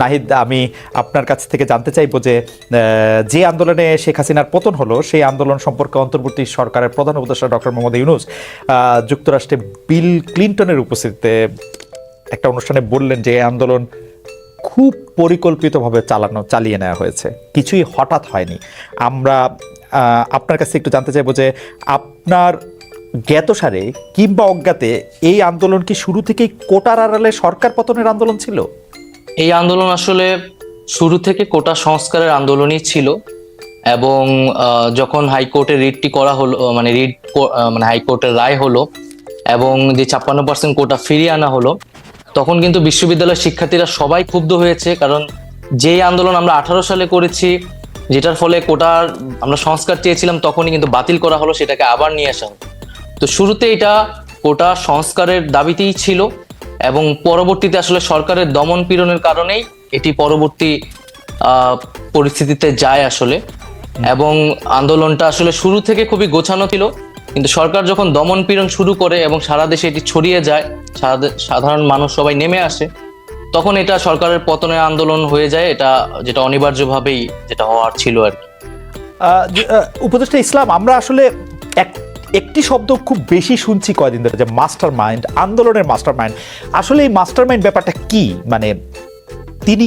নাহিদ, আমি আপনার কাছ থেকে জানতে চাইব যে যে আন্দোলনে শেখ হাসিনার পতন হলো, সেই আন্দোলন সম্পর্কে অন্তর্বর্তী সরকারের প্রধান উপদেষ্টা ডক্টর মোহাম্মদ ইউনুস যুক্তরাষ্ট্রে বিল ক্লিন্টনের উপস্থিতিতে একটা অনুষ্ঠানে বললেন যে আন্দোলন খুব পরিকল্পিতভাবে চালানো, চালিয়ে নেওয়া হয়েছে। কিছুই হঠাৎ হয়নি। আমরা আপনার কাছে একটু জানতে চাইব যে, আপনার জ্ঞাতসারে কিংবা অজ্ঞাতে এই আন্দোলন কি শুরু থেকেই কোটার আড়ালে সরকার পতনের আন্দোলন ছিল? এই আন্দোলন আসলে শুরু থেকে কোটা সংস্কারের আন্দোলনই ছিল এবং যখন হাইকোর্টে রিটটি করা হলো মানে রিট মানে হাইকোর্টের রায় হলো এবং যে ছাপ্পান্ন পার্সেন্ট কোটা ফিরিয়ে আনা হলো, তখন কিন্তু বিশ্ববিদ্যালয়ের শিক্ষার্থীরা সবাই ক্ষুব্ধ হয়েছে। কারণ যে আন্দোলন আমরা আঠারো সালে করেছি, যেটার ফলে কোটার আমরা সংস্কার চেয়েছিলাম, তখনই কিন্তু বাতিল করা হলো, সেটাকে আবার নিয়ে আসা হলো। তো শুরুতে এটা কোটা সংস্কারের দাবিতেই ছিল। এবং পরবর্তীতে আসলে সরকারের দমন পীড়নের কারণেই এটি পরবর্তী পরিস্থিতিতে যায় আসলে। এবং আন্দোলনটা আসলে শুরু থেকে খুবই গোছানো ছিল। কিন্তু সরকার যখন দমন পীড়ন শুরু করে এবং সারা দেশে এটি ছড়িয়ে যায় সাধারণ মানুষ সবাই নেমে আসে তখন এটা সরকারের পতনের আন্দোলন হয়ে যায়। এটা যেটা অনিবার্যভাবেই যেটা হওয়ার ছিল আর কি। উপদেষ্টা ইসলাম আমরা আসলে এক একটি শব্দ খুব বেশি শুনছি কয়দিন ধরে, যে মাস্টার মাইন্ড আন্দোলনের মাস্টার মাইন্ড আসলে এই মাস্টার মাইন্ড ব্যাপারটা কি? মানে তিনি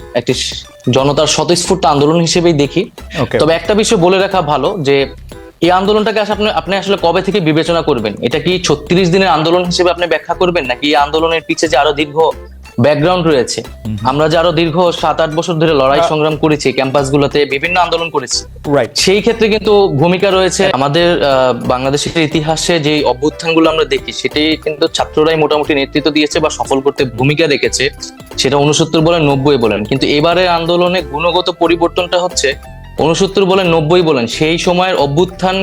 একটি জনতার স্বতঃস্ফূর্ত আন্দোলন হিসেবেই দেখি। তবে একটা বিষয় বলে রাখা ভালো যে এই আন্দোলনটাকে আসলে আপনি আপনি আসলে কবে থেকে বিবেচনা করবেন? এটা কি ছত্রিশ দিনের আন্দোলন হিসেবে আপনি ব্যাখ্যা করবেন? নাকি এই আন্দোলনের পিছে যে আরও দীর্ঘ ব্যাকগ্রাউন্ড রয়েছে। আমরা যে আরও দীর্ঘ সাত আট বছর ধরে লড়াই সংগ্রাম করেছি ক্যাম্পাসগুলোতে বিভিন্ন আন্দোলন করেছি। সেই ক্ষেত্রে কিন্তু ভূমিকা রয়েছে আমাদের বাংলাদেশের ইতিহাসে যে অভ্যুত্থানগুলো আমরা দেখি সেটি কিন্তু ছাত্ররাই মোটামুটি নেতৃত্ব দিয়েছে বা সফল করতে ভূমিকা রেখেছে। সেটা উনসত্তর বলেন নব্বই বলেন। কিন্তু এবারে আন্দোলনে গুণগত পরিবর্তনটা হচ্ছে উনসত্তর বলেন নব্বই বলেন। সেই সময়ের অভ্যুত্থান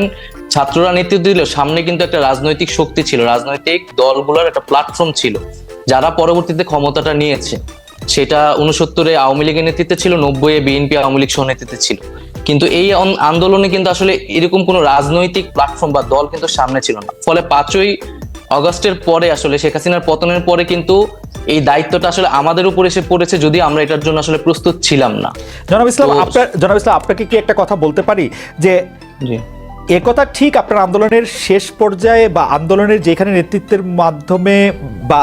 ছাত্ররা নেতৃত্ব দিল। সামনে কিন্তু একটা রাজনৈতিক শক্তি ছিল। রাজনৈতিক দলগুলোর একটা প্ল্যাটফর্ম ছিল। যারা পরবর্তীতে ক্ষমতাটা নিয়েছে সেটা উনসত্তরে আওয়ামী লীগের নেতৃত্বে ছিল নব্বই এ বিএনপি আওয়ামী লীগ সহ নেতৃত্বে ছিল। কিন্তু এই আন্দোলনে কিন্তু আসলে এরকম কোনো রাজনৈতিক প্ল্যাটফর্ম বা দল কিন্তু সামনে ছিল না। ফলে পাঁচই অগস্টের পরে আসলে শেখ হাসিনার পতনের পরে কিন্তু এই দায়িত্বটা আসলে আমাদের উপর এসে পড়েছে যদি আমরা এটার জন্য আসলে প্রস্তুত ছিলাম না। জনাব ইসলাম আপনার জনাব ইসলাম আপনাকে কি একটা কথা বলতে পারি? যে একথা ঠিক আপনার আন্দোলনের শেষ পর্যায়ে বা আন্দোলনের যেখানে নেতৃত্বের মাধ্যমে বা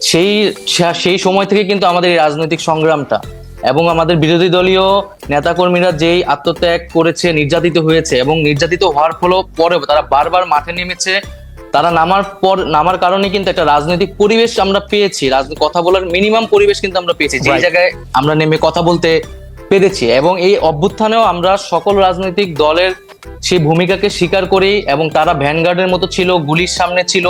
সেই সেই সময় থেকে কিন্তু আমাদের এই রাজনৈতিক সংগ্রামটা এবং আমাদের বিরোধী দলীয় নেতাকর্মীরা যেই আত্মত্যাগ করেছে নির্যাতিত হয়েছে এবং নির্যাতিত হওয়ার ফলে পরেও তারা বারবার মাঠে নেমেছে। তারা নামার পর নামার কারণে কিন্তু একটা রাজনৈতিক পরিবেশ আমরা পেয়েছি। কথা বলার মিনিমাম পরিবেশ কিন্তু আমরা পেয়েছি। যে জায়গায় আমরা নেমে কথা বলতে পেরেছি এবং এই অভ্যুত্থানেও আমরা সকল রাজনৈতিক দলের সেই ভূমিকাকে স্বীকার করি এবং তারা ভ্যানগার্ডের মতো ছিল, গুলির সামনে ছিল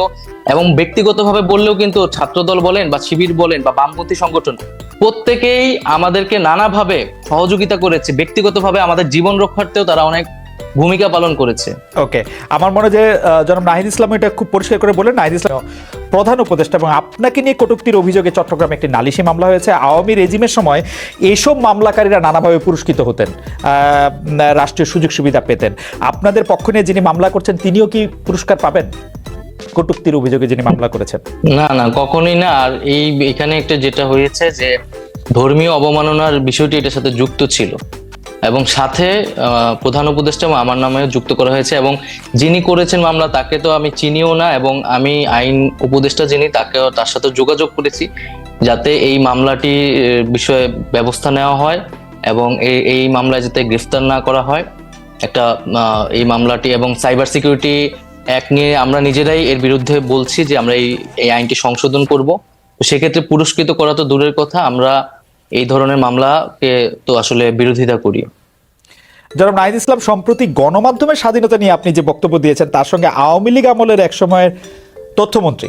এবং ব্যক্তিগতভাবে বললেও কিন্তু ছাত্রদল বলেন বা শিবির বলেন বা বামপন্থী সংগঠন, প্রত্যেকেই আমাদেরকে নানাভাবে সহযোগিতা করেছে। ব্যক্তিগতভাবে আমাদের জীবন রক্ষার্থেও তারা অনেক ভূমিকা পালন করেছে। ওকে আমার মনে যে জনাব নাহিদ ইসলাম এটা খুব পরিষ্কার করে বলেন নাহিদ ইসলাম প্রধান উপদেষ্টা এবং আপনাকে নিয়ে কটুক্তির অভিযোগে চট্টগ্রামে একটি নালিশি মামলা হয়েছে। আওয়ামী রেজিমের সময় এইসব মামলাকারীরা নানাভাবে পুরস্কৃত হতেন রাষ্ট্রীয় সুযোগ সুবিধা পেতেন। আপনাদের পক্ষ নিয়ে যিনি মামলা করছেন তিনিও কি পুরস্কার পাবেন? কটুক্তির অভিযোগে যিনি মামলা করেছেন। না না কখনোই না। আর এই এখানে একটা যেটা হয়েছে যে ধর্মীয় অবমাননার বিষয়টি এটার সাথে যুক্ত ছিল। এবং সাথে প্রধান উপদেষ্টা আমার নামেও যুক্ত করা হয়েছে এবং যিনি করেছেন মামলা, তাকে তো আমি চিনিও না এবং আমি আইন উপদেষ্টা যিনি তাকে তার সাথে যোগাযোগ করেছি যাতে এই মামলাটি বিষয়ে ব্যবস্থা নেওয়া হয় এবং এই এই মামলায় যাতে গ্রেফতার না করা হয়। একটা এই মামলাটি এবং সাইবার সিকিউরিটি অ্যাক্ট নিয়ে আমরা নিজেরাই এর বিরুদ্ধে বলছি যে আমরা এই এই আইনটি সংশোধন করব। সেক্ষেত্রে পুরস্কৃত করা তো দূরের কথা, আমরা এই ধরনের মামলাকে তো আসলে বিরোধিতা করি জনাব নাহিদ ইসলাম, সম্প্রতি গণমাধ্যমের স্বাধীনতা নিয়ে আপনি যে বক্তব্য দিয়েছেন, তার সঙ্গে আওয়ামী লীগ আমলের এক সময়ের তথ্যমন্ত্রী।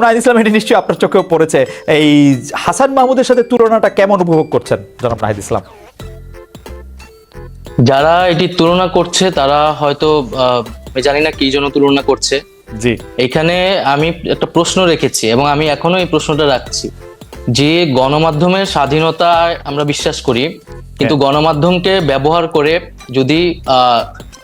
জনাব নাহিদ ইসলাম এটি নিশ্চয়ই আপনার চোখেও পড়েছে। এই হাসান মাহমুদের সাথে তুলনাটা কেমন উপভোগ করছেন জনাব নাহিদ ইসলাম? যারা এটি তুলনা করছে তারা হয়তো আহ, আমি জানি না কি জন্য তুলনা করছে। জি। এখানে আমি একটা প্রশ্ন রেখেছি এবং আমি এখনও এই প্রশ্নটা রাখছি। যে গণমাধ্যমের স্বাধীনতায় আমরা বিশ্বাস করি কিন্তু গণমাধ্যমকে ব্যবহার করে যদি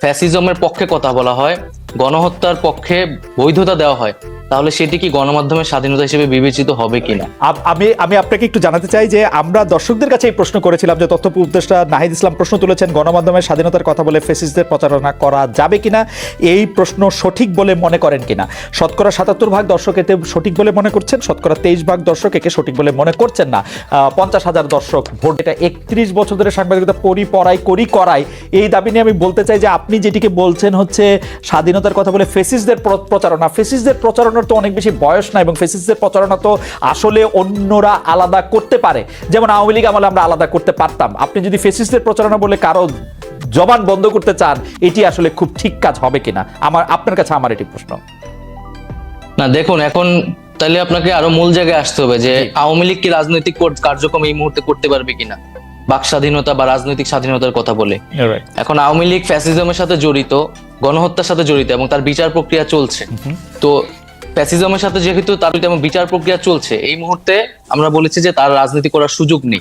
ফ্যাসিজমের পক্ষে কথা বলা হয় গণহত্যার পক্ষে বৈধতা দেওয়া হয় তাহলে সেটি কি গণমাধ্যমের স্বাধীনতা হিসেবে বিবেচিত হবে কিনা? আমি আমি আপনাকে একটু জানাতে চাই যে আমরা দর্শকদের কাছে এই প্রশ্ন করেছিলাম যে তথ্য উপদেষ্টা নাহিদ ইসলাম প্রশ্ন তুলেছেন, গণমাধ্যমের স্বাধীনতার কথা বলে ফেসিসদের প্রচারণা করা যাবে কিনা? এই প্রশ্ন সঠিক বলে মনে করেন কিনা? শতকরা সাতাত্তর ভাগ দর্শক এতে সঠিক বলে মনে করছেন, শতকরা তেইশ ভাগ দর্শক একে সঠিক বলে মনে করছেন না। পঞ্চাশ হাজার দর্শক ভোট। এটা একত্রিশ বছর ধরে সাংবাদিকতা পড়ি পড়াই করি করাই এই দাবি নিয়ে আমি বলতে চাই যে আপনি যেটিকে বলছেন হচ্ছে স্বাধীনতার কথা বলে ফেসিসদের প্র- প্রচারণা। ফেসিসদের প্রচারণার তো অনেক বেশি বয়স না এবং ফেসিসের প্রচারণা তো আসলে অন্যরা আলাদা করতে পারে। যেমন আওয়ামী লীগ আমলে আমরা আলাদা করতে পারতাম। আপনি যদি ফেসিসদের প্রচারণা বলে কারও জবান বন্ধ করতে চান এটি আসলে খুব ঠিক কাজ হবে কিনা? আমার আপনার কাছে আমার এটি প্রশ্ন। না দেখুন এখন তাহলে আপনাকে আরও মূল জায়গায় আসতে হবে যে আওয়ামী লীগ কি রাজনৈতিক কর- কার্যক্রম এই মুহূর্তে করতে পারবে কিনা? বাক স্বাধীনতা বা রাজনৈতিক স্বাধীনতার কথা বলে। এখন আওয়ামী লীগ ফ্যাসিজমের সাথে জড়িত গণহত্যার সাথে জড়িত এবং তার বিচার প্রক্রিয়া চলছে। তো ফ্যাসিজমের সাথে যেহেতু তার এবং বিচার প্রক্রিয়া চলছে এই মুহূর্তে আমরা বলেছি যে তার রাজনীতি করার সুযোগ নেই।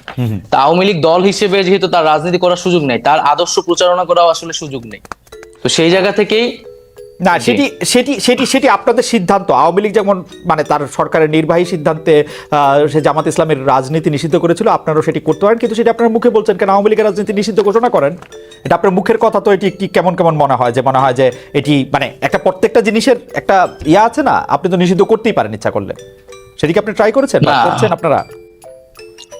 তা আওয়ামী লীগ দল হিসেবে যেহেতু তার রাজনীতি করার সুযোগ নেই তার আদর্শ প্রচারণা করাও আসলে সুযোগ নেই। তো সেই জায়গা থেকেই না সেটি সেটি সেটি সেটি আপনাদের সিদ্ধান্ত। আওয়ামী লীগ যেমন মানে তার সরকারের নির্বাহী সিদ্ধান্তে আহ, সে জামাত ইসলামের রাজনীতি নিষিদ্ধ করেছিল আপনারাও সেটি করতে পারেন কিন্তু সেটি আপনার মুখে বলছেন কেন? আওয়ামী লীগের রাজনীতি নিষিদ্ধ ঘোষণা করেন। এটা আপনার মুখের কথা তো এটি কি কেমন কেমন মনে হয় যে মনে হয় যে এটি মানে একটা প্রত্যেকটা জিনিসের একটা ইয়া আছে না আপনি তো নিষিদ্ধ করতেই পারেন ইচ্ছা করলে। সেটিকে আপনি ট্রাই করেছেন করছেন আপনারা?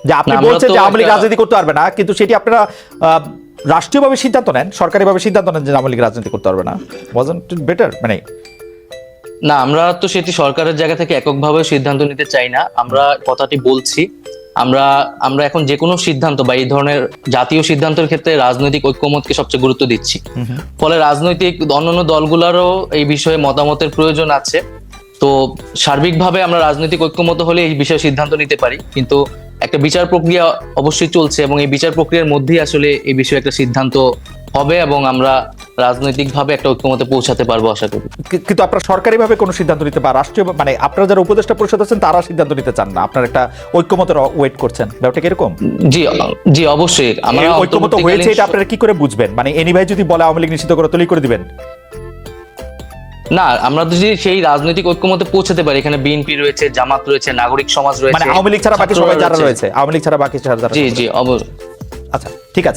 যে আপনি বলছেন যে আওয়ামী লীগ রাজনীতি করতে পারবে না কিন্তু সেটি আপনারা আহ, রাষ্ট্রীয়ভাবে সিদ্ধান্ত নেন সরকারিভাবে সিদ্ধান্ত নেন যে আওয়ামী লীগ রাজনীতি করতে পারবে না। ওয়াজন্ট বেটার মানে না আমরা তো সেটি সরকারের জায়গা থেকে এককভাবে সিদ্ধান্ত নিতে চাই না। আমরা কথাটি বলছি। আমরা আমরা এখন যে কোনো সিদ্ধান্ত বা এই ধরনের জাতীয় সিদ্ধান্তের ক্ষেত্রে রাজনৈতিক ঐক্যমতকে সবচেয়ে গুরুত্ব দিচ্ছি। ফলে রাজনৈতিক অন্যান্য দলগুলোরও এই বিষয়ে মতামতের প্রয়োজন আছে। তো সার্বিকভাবে আমরা রাজনৈতিক ঐক্যমত হলে এই বিষয়ে সিদ্ধান্ত নিতে পারি। কিন্তু একটা বিচার প্রক্রিয়া অবশ্যই চলছে এবং এই বিচার প্রক্রিয়ার মধ্যেই আসলে এই বিষয়ে একটা সিদ্ধান্ত হবে এবং আমরা রাজনৈতিকভাবে একটা ঐক্যমতে পৌঁছাতে পারব আশা করি। কিন্তু আপনারা সরকারিভাবে কোনো সিদ্ধান্ত নিতে বা রাষ্ট্রীয় মানে আপনারা যারা উপদেষ্টা পরিষদ আছেন তারা সিদ্ধান্ত নিতে চান না? আপনার একটা ঐক্যমতের ওয়েট করছেন। ব্যাপারটা কি এরকম? জি জি অবশ্যই। আমরা ঐক্যমত হয়েছে এটা আপনারা কি করে বুঝবেন? মানে এনি ভাই যদি বলে আওয়ামী লীগ নিষিদ্ধ করে তৈরি করে দিবেন? না আমরা তো যদি সেই রাজনৈতিক ঐক্যমতে পৌঁছাতে পারি। এখানে বিএনপি রয়েছে জামাত রয়েছে নাগরিক সমাজ রয়েছে। মানে আওয়ামী লীগ ছাড়া বাকি সবাই যারা রয়েছে। আওয়ামী লীগ ছাড়া বাকি যারা যারা জি জি অবশ্যই। আচ্ছা ঠিক আছে।